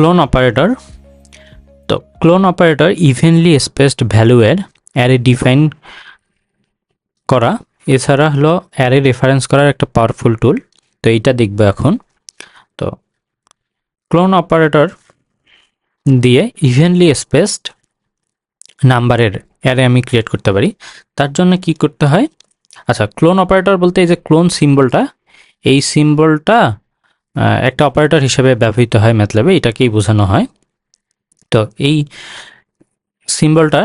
Clone operator তো clone operator evenly spaced ভ্যালুয়ের array define করা। এছাড়া হলো অ্যারে রেফারেন্স করার একটা পাওয়ারফুল টুল তো এইটা দেখব এখন। তো ক্লোন অপারেটর দিয়ে ইভেনলি স্পেসড নাম্বারের অ্যারে আমি ক্রিয়েট করতে পারি। তার জন্য কি করতে হয়? আচ্ছা ক্লোন অপারেটর বলতে এই যে ক্লোন সিম্বলটা এই সিম্বলটা একটা অপারেটর হিসেবে ব্যবহৃত হয় ম্যাথল্যাবে এটাকেই বোঝানো হয়। তো এই সিম্বলটা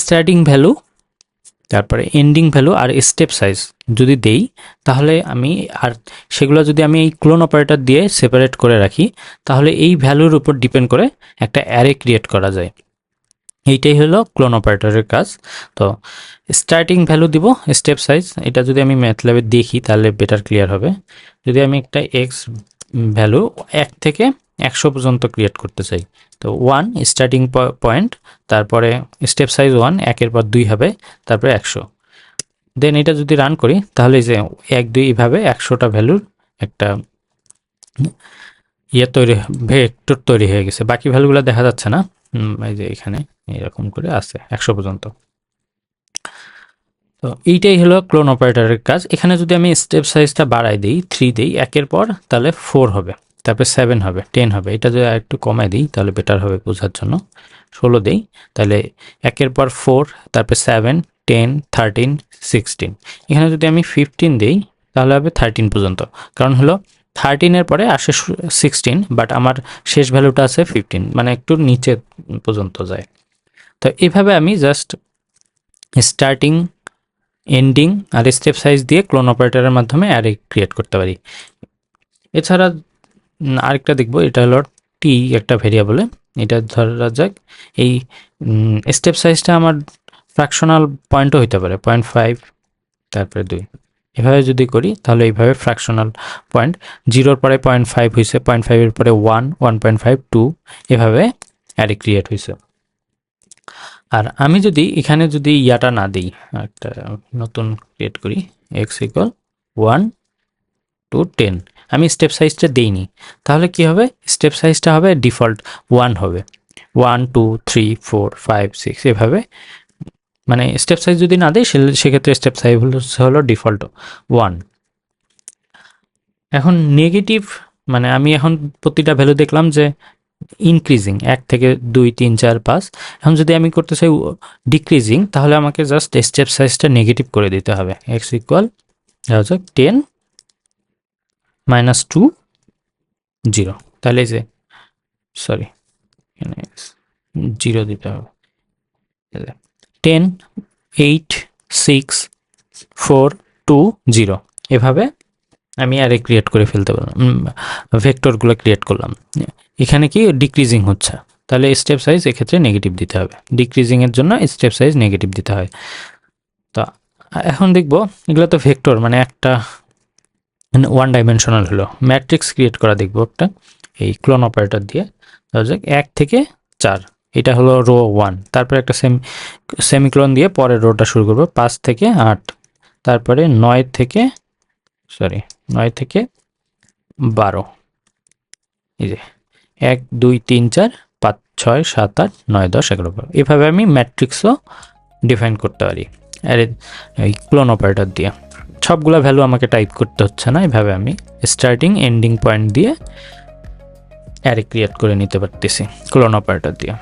স্টার্টিং ভ্যালু তারপরে এন্ডিং ভ্যালু আর স্টেপ সাইজ যদি দেই, তাহলে আমি আর সেগুলো যদি আমি এই ক্লোন অপারেটর দিয়ে সেপারেট করে রাখি, তাহলে এই ভ্যালুর উপর ডিপেন্ড করে একটা অ্যারে ক্রিয়েট করা যায়। এইটাই হলো ক্লোন অপারেটরের কাজ। তো স্টার্টিং ভ্যালু দিব স্টেপ সাইজ এটা যদি আমি ম্যাথ ল্যাবে দেখি তাহলে বেটার ক্লিয়ার হবে। যদি আমি একটা এক্স ভ্যালু এক থেকে একশো পর্যন্ত ক্রিয়েট করতে চাই, তো ওয়ান স্টার্টিং পয়েন্ট তারপরে স্টেপ সাইজ ওয়ান একের পর দুই হবে, তারপরে একশো। দেন এটা যদি রান করি, তাহলে যে এক, দুই একশোটা ভ্যালুর একটা ইয়ে তৈরি ভেক্টর তৈরি হয়ে গেছে। বাকি ভ্যালুগুলো দেখা যাচ্ছে না। এই যে এখানে এরকম করে আছে, একশো পর্যন্ত। তো এইটাই হলো ক্লোন অপারেটরের কাজ। এখানে যদি আমি স্টেপ সাইজটা বাড়াই দিই থ্রি দিই, একের পর তাহলে ফোর হবে, তারপরে সেভেন হবে টেন হবে। এটা যদি একটু কমাই দিই, তাহলে বেটার হবে বোঝার জন্য। ষোলো দিই, তাহলে একের পর ফোর তারপরে সেভেন টেন থার্টিন সিক্সটিন এখানে যদি আমি ফিফটিন দিই, তাহলে হবে থার্টিন পর্যন্ত। কারণ হলো থার্টিনের পরে আসে সিক্সটিন বাট আমার শেষ ভ্যালুটা আছে ফিফটিন মানে একটু নিচে পর্যন্ত যায়। তো এইভাবে আমি জাস্ট স্টার্টিং এন্ডিং আর স্টেপ সাইজ দিয়ে ক্লোন অপারেটরের মাধ্যমে অ্যারে ক্রিয়েট করতে পারি। এছাড়া আরেকটা দেখব, এটা হলো টি একটা ভেরিয়েবলে এটা ধরা যাক, এই স্টেপ সাইজটা আমার ফ্র্যাকশনাল পয়েন্টও হইতে পারে পয়েন্ট ফাইভ তারপরে দুই। এভাবে যদি করি, তাহলে এইভাবে ফ্র্যাকশনাল পয়েন্ট জিরোর পরে পয়েন্ট ফাইভ হয়েছে পয়েন্ট ফাইভের পরে one one point five two এভাবে অ্যারে ক্রিয়েট হয়েছে আর আমি যদি এখানে যদি ইয়াটা না দিই, একটা নতুন ক্রিয়েট করি x equal one two ten আমি স্টেপ সাইজটা দিইনি, তাহলে কি হবে? স্টেপ সাইজটা হবে ডিফল্ট ওয়ান হবে। One two three four five six এভাবে মানে স্টেপ সাইজ যদি না দেয় সেক্ষেত্রে স্টেপ সাইজ হলো ডিফল্ট ওয়ান এখন নেগেটিভ মানে আমি এখন প্রতিটা ভ্যালু দেখলাম যে ইনক্রিজিং এক থেকে দুই, তিন, চার, পাঁচ। এখন যদি আমি করতে চাই ডিক্রিজিং তাহলে আমাকে জাস্ট স্টেপ সাইজটা নেগেটিভ করে দিতে হবে। এক্স ইকুয়াল যাক টেন মাইনাস টু জিরো তাহলে যে সরি জিরো দিতে হবে। Ten, eight, six, four, two, zero. এভাবে আমি আরে ক্রিয়েট করে ফেলতে পারলাম ভেক্টরগুলো ক্রিয়েট করলাম। এখানে কি ডিক্রিজিং হচ্ছে? তাহলে স্টেপ সাইজ এক্ষেত্রে নেগেটিভ দিতে হবে। ডিক্রিজিংয়ের জন্য স্টেপ সাইজ নেগেটিভ দিতে হয়। তো, এখন দেখব, এগুলো তো ভেক্টর মানে একটা ওয়ান ডাইমেনশনাল হলো। ম্যাট্রিক্স ক্রিয়েট করা দেখব একটা, এই ক্লোন অপারেটর দিয়ে। ধরা এক থেকে চার। এটা হলো রো ওয়ান তারপরে একটা সেমি সেমিক্লোন দিয়ে পরের রোটা শুরু করব, পাঁচ থেকে আট। তারপরে নয় থেকে সরি নয় থেকে বারো। এই যে, এক, দুই, তিন, চার, পাঁচ, ছয়, সাত, আট, নয়, দশ, এগারো, বারো। এভাবে আমি ম্যাট্রিক্সও ডিফাইন করতে পারি। আরে এই ক্লোন অপারেটর দিয়ে। সবগুলো ভ্যালু আমাকে টাইপ করতে হচ্ছে না, এভাবে আমি স্টার্টিং এন্ডিং পয়েন্ট দিয়ে অ্যারে ক্রিয়েট করে নিতে পারতেছি ক্লোন অপারেটর দিয়ে।